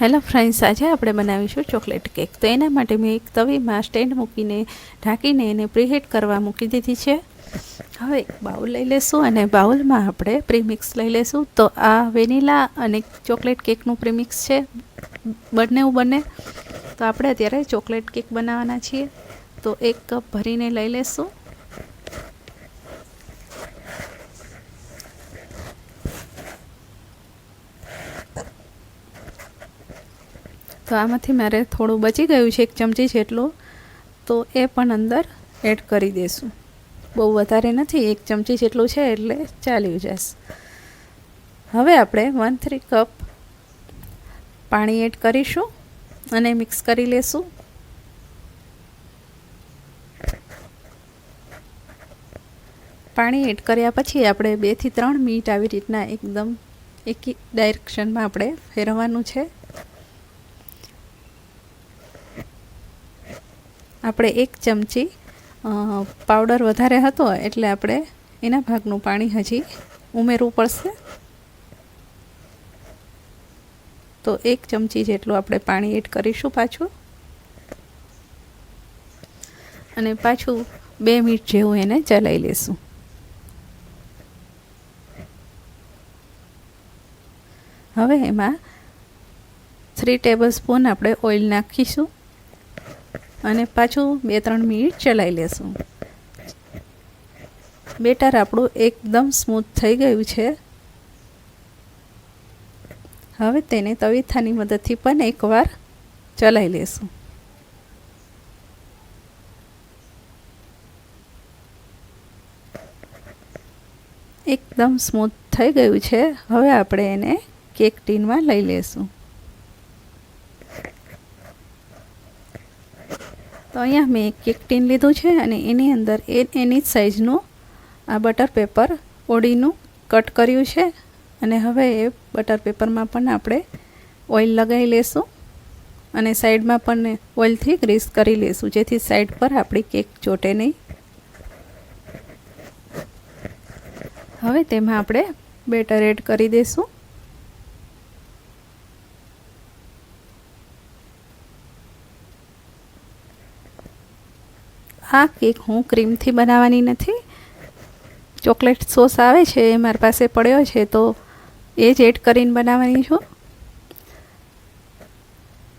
Hello friends આજે આપણે બનાવીશું ચોકલેટ કેક. તો એના માટે મેં એક તવીમાં સ્ટેન્ડ મૂકીને ઢાંકીને એને પ્રીહીટ કરવા મૂકી દીધી છે. હવે એક બાઉલ લઈ લેશું અને બાઉલમાં આપણે પ્રીમિક્સ લઈ લેશું. તો આ વેનીલા અને ચોકલેટ કેકનું પ્રીમિક્સ છે. બંને બને. તો આપણે અત્યારે ચોકલેટ કેક બનાવવાના છીએ. તો એક કપ ભરીને લઈ લેશું. તો આમાંથી મારે થોડું બચી ગયું છે, એક ચમચી જેટલું. તો એ પણ અંદર એડ કરી દઈશું બહુ વધારે નથી, એક ચમચી જેટલું છે એટલે ચાલ્યું જશે. હવે આપણે વન થ્રી કપ પાણી એડ કરીશું અને મિક્સ કરી લેશું. પાણી એડ કર્યા પછી આપણે બેથી ત્રણ મિનિટ આવી રીતના એકદમ એક ડાયરેક્શનમાં આપણે ફેરવવાનું છે. આપણે એક ચમચી પાવડર વધારે હતો એટલે આપણે એના ભાગનું પાણી હજી ઉમેરવું પડશે. તો એક ચમચી જેટલું આપણે પાણી એડ કરીશું પાછું. અને પાછું બે મિનિટ જેવું એને ચલાવી લેશું. હવે એમાં થ્રી ટેબલ સ્પૂન આપણે ઓઇલ નાખીશું. અને પાછું બે ત્રણ મિનિટ ચલાવી લેશું. બેટર આપણું એકદમ સ્મૂથ થઈ ગયું છે. હવે તેને તવીથાની મદદથી પણ એકવાર ચલાવી લેશું. એકદમ સ્મૂથ થઈ ગયું છે. હવે આપણે એને કેક ટીનમાં લઈ લેશું. તો અહીંયા મેં એક કેક ટીન લીધું છે અને એની અંદર એ એની જ સાઇઝનું આ બટર પેપર ઓડીનું કટ કર્યું છે. અને હવે એ બટર પેપરમાં પણ આપણે ઓઇલ લગાવી લેશું અને સાઈડમાં પણ ઓઇલથી ગ્રીસ કરી લેશું, જેથી સાઈડ પર આપણી કેક ચોટે નહીં. હવે તેમાં આપણે બેટર એડ કરી દઈશું આ કેક હું ક્રીમથી બનાવવાની નથી. ચોકલેટ સોસ આવે છે, એ મારી પાસે પડ્યો છે, તો એ જ એડ કરીને બનાવવાની છું.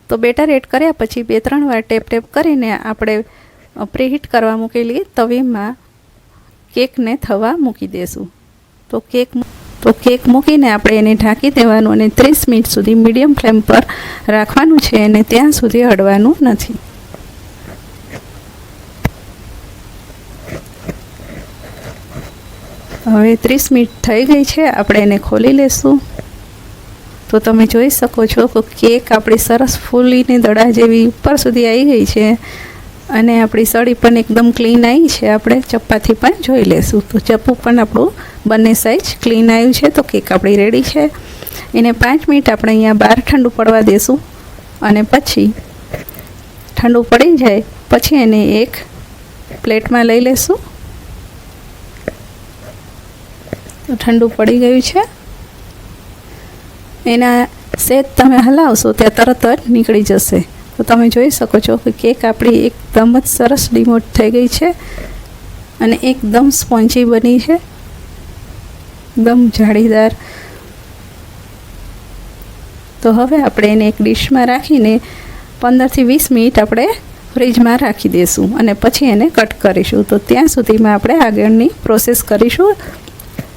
તો બેટર એડ કર્યા પછી બે ત્રણ વાર ટેપ ટેપ કરીને આપણે પ્રીહીટ કરવા મૂકેલી તવીમાં કેકને થવા મૂકી દેશું. તો કેક તો કેક મૂકીને આપણે એને ઢાંકી દેવાનું અને ત્રીસ મિનિટ સુધી મીડિયમ ફ્લેમ પર રાખવાનું છે અને ત્યાં સુધી અડવાનું નથી. હવે ત્રીસ મિનિટ થઈ ગઈ છે, આપણે એને ખોલી લેશું. તો તમે જોઈ શકો છો કે કેક આપણી સરસ ફૂલીને દડા જેવી ઉપર સુધી આવી ગઈ છે અને આપણી સળી પણ એકદમ ક્લીન આવી છે, આપણે ચપ્પાથી પણ જોઈ લેશું. તો ચપ્પુ પણ આપણું બંને સાઈઝ ક્લીન આવ્યું છે, તો કેક આપણી રેડી છે. એને પાંચ મિનિટ આપણે અહીંયા બહાર ઠંડુ પડવા દેશું અને પછી ઠંડુ પડી જાય, પછી એને એક પ્લેટમાં લઈ લેશું. ઠંડુ પડી ગયું છે. એના સેજ તમે હલાવશો ત્યાં તરત જ નીકળી જશે. તો તમે જોઈ શકો છો કે કેક આપણી એકદમ જ સરસ ડિમોટ થઈ ગઈ છે અને એકદમ સ્પોન્જી બની છે. એકદમ જાળીદાર. તો હવે આપણે એને એક ડીશમાં રાખીને પંદરથી વીસ મિનિટ આપણે ફ્રીજમાં રાખી દઈશું અને પછી એને કટ કરીશું. તો ત્યાં સુધીમાં આપણે આગળની પ્રોસેસ કરીશું.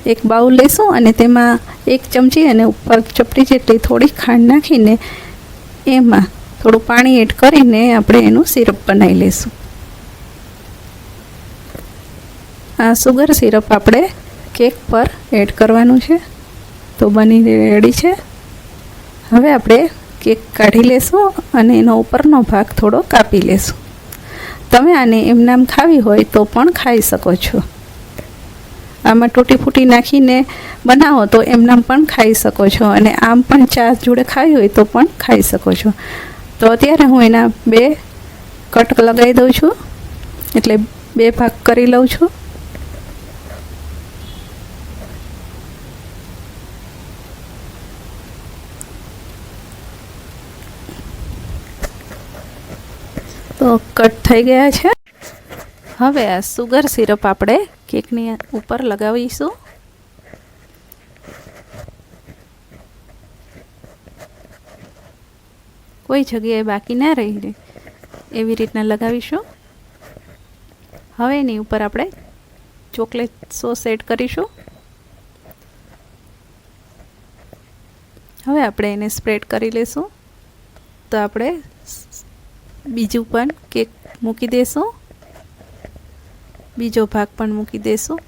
એક બાઉલ લેશું અને તેમાં એક ચમચી અને ઉપર ચપટી જેટલી થોડી ખાંડ નાખીને એમાં થોડું પાણી એડ કરીને આપણે એનું સિરપ બનાવી લઈશું આ સુગર સિરપ આપણે કેક પર એડ કરવાનું છે. તો બની રેડી છે. હવે આપણે કેક કાઢી લેશું અને એનો ઉપરનો ભાગ થોડો કાપી લેશું. તમે આને એમનામ ખાવી હોય તો પણ ખાઈ શકો છો. આમાં તૂટી ફૂટી નાખીને બનાવો તો એમનામ પણ ખાઈ શકો છો. અને આમ પણ ચા જોડે ખાઈ હોય તો પણ ખાઈ શકો છો. તો અત્યારે હું એના બે કટ લગાવી દઉં છું. એટલે બે ભાગ કરી લઉં છું. તો કટ થઈ ગયા છે. હવે આ સુગર સિરપ આપણે કેકની ઉપર લગાવીશું. કોઈ જગ્યાએ બાકી ના રહી રહે એવી રીતના લગાવીશું. હવે એની ઉપર આપણે ચોકલેટ સોસ એડ કરીશું. હવે આપણે એને સ્પ્રેડ કરી લઈશું તો આપણે બીજું પણ કેક મૂકી દઈશું બીજો ભાગ પણ મૂકી દઈશું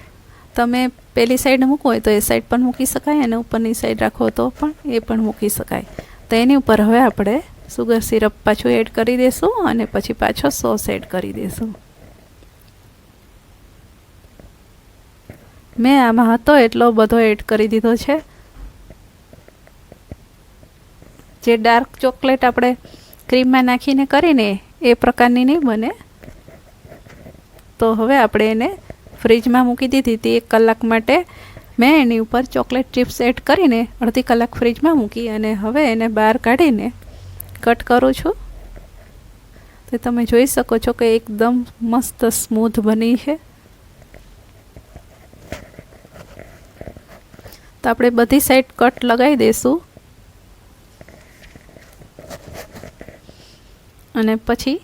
તમે પેલી સાઈડ મૂકો હોય તો એ સાઈડ પણ મૂકી શકાય અને ઉપરની સાઈડ રાખો તો પણ એ પણ મૂકી શકાય. તો એની ઉપર હવે આપણે સુગર સિરપ પાછું એડ કરી દઈશું અને પછી પાછો સોસ એડ કરી દઈશું મેં આમાં હતો એટલો બધો એડ કરી દીધો છે. જે ડાર્ક ચોકલેટ આપણે ક્રીમમાં નાખીને કરીને એ પ્રકારની નહીં બને. તો હવે આપણે એને ફ્રીજમાં મૂકી દીધી હતી. એક કલાક માટે મેં એની ઉપર ચોકલેટ ચિપ્સ એડ કરીને અડધી કલાક ફ્રીજમાં મૂકી અને હવે એને બહાર કાઢીને કટ કરું છું. તો તમે જોઈ શકો છો કે એકદમ મસ્ત સ્મૂથ બની છે. તો આપણે બધી સાઈડ કટ લગાવી દઈશું અને પછી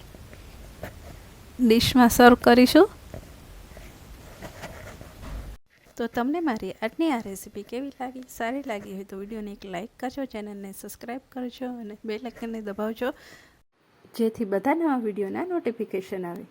ડીશમાં સર્વ કરીશું? તો તમને મારી આજની આ રેસીપી કેવી લાગી? સારી લાગી હોય તો વિડીયોને એક લાઇક કરજો, ચેનલને સબસ્ક્રાઈબ કરજો અને બે લાઇકનને દબાવજો. જેથી બધા નવા વિડીયોના નોટિફિકેશન આવે.